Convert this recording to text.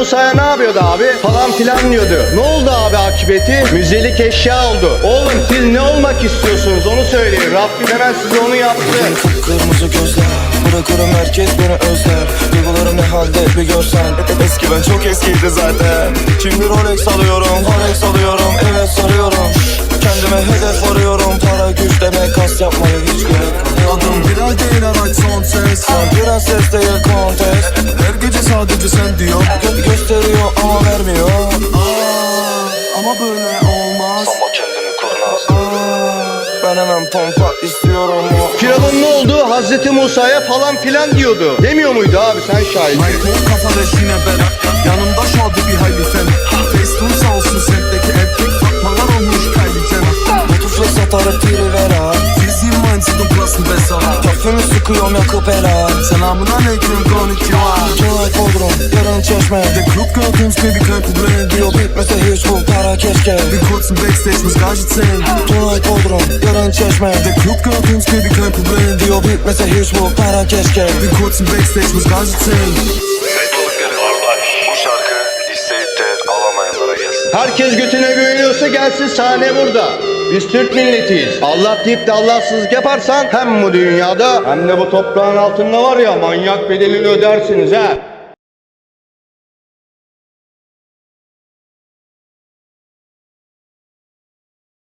Musa'ya ne yapıyordu abi? Falan filan diyordu. Ne oldu abi akıbeti? Müzelik eşya oldu. Oğlum siz ne olmak istiyorsunuz onu söyleyin. Rabbim hemen size onu yaptı. Kırmızı gözler Bırakırım herkes beni özler Duygularım ne halde bir görsen Eski ben çok eskiydi zaten Şimdi Rolex alıyorum Rolex alıyorum Evet sarıyorum Kendime hedef arıyorum Para güç demek kas yapmaya hiç gerek yok. Adım Bilal değil araç son ses Sen prenses değil kontes sadece sen diyor. Gö- Gösteriyor ama vermiyor. Aa, Ama böyle olmaz. Ama kendini kurnaz Ben hemen pompa istiyorum. Firavun ne oldu? Hazreti Musa'ya falan filan diyordu. Demiyor muydu abi? Sen şahit? Michael kafada şine ben Yanımda şadı bir hayli sen. Facetune sağ olsun semtteki erkek. Fatmalar olmuş Kylie Jenner. Motorla satarıp piri ver ha Diziyim mindset'ın plus'ın besa Sıkıyorum yakıp helal Selamun aleyküm konnichiwa. Tonight Bodrum, yarın çeşme. Der Club gehört uns, baby, kein Problem Diyor bitmese hiç bu para keşke. Bin kurz im Backstage, Gage zählen Tonight Bodrum, yarın çeşme. Der Club gehört uns, baby, kein Problem Diyor bitmese hiç bu para keşke Bin kurz im Backstage, alamayanlara gelsin. Herkes götüne güveniyorsa gelsin sahne burada. Biz Türk milletiyiz. Allah deyip de Allahsızlık yaparsan hem bu dünyada hem de bu toprağın altında var ya manyak bedelini ödersiniz ha.